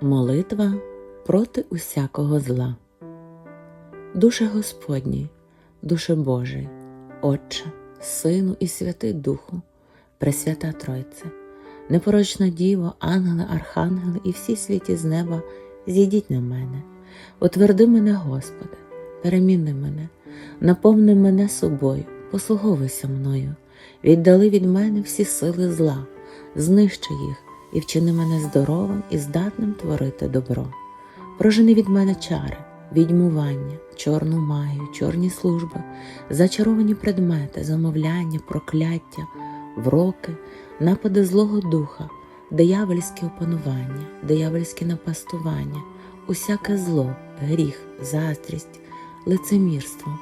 Молитва проти усякого зла. Душе Господній, душе Божий, Отче, Сину і Святий Духу, Пресвята Тройце, непорочна Діво, ангели, архангели і всі святі з неба, зійдіть на мене, утверди мене, Господи, переміни мене, наповни мене собою, послуговуйся мною, віддали від мене всі сили зла, знищи їх і вчини мене здоровим і здатним творити добро. Прожени від мене чари, відьмування, чорну магію, чорні служби, зачаровані предмети, замовляння, прокляття, вроки, напади Злого Духа, диявольське опанування, диявольське напастування, усяке зло, гріх, заздрість, лицемірство,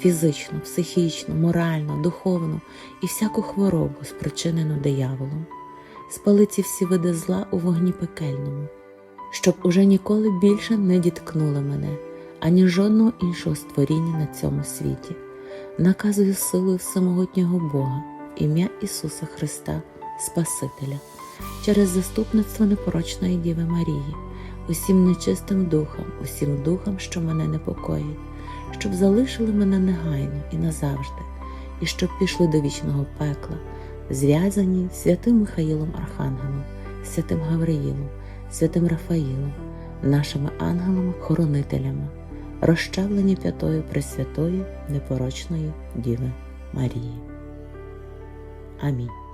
фізичну, психічну, моральну, духовну і всяку хворобу, спричинену дияволом. Спали ці всі види зла у вогні пекельному, щоб уже ніколи більше не діткнули мене, ані жодного іншого створіння на цьому світі. Наказую силою всемогутнього Бога, ім'я Ісуса Христа, Спасителя, через заступництво непорочної Діви Марії, усім нечистим духам, усім духам, що мене непокоїть, щоб залишили мене негайно і назавжди, і щоб пішли до вічного пекла зв'язані святим Михаїлом Архангелом, святим Гавриїлом, святим Рафаїлом, нашими ангелами-хоронителями, розчавлені п'ятою Пресвятої непорочної Діви Марії. Амінь.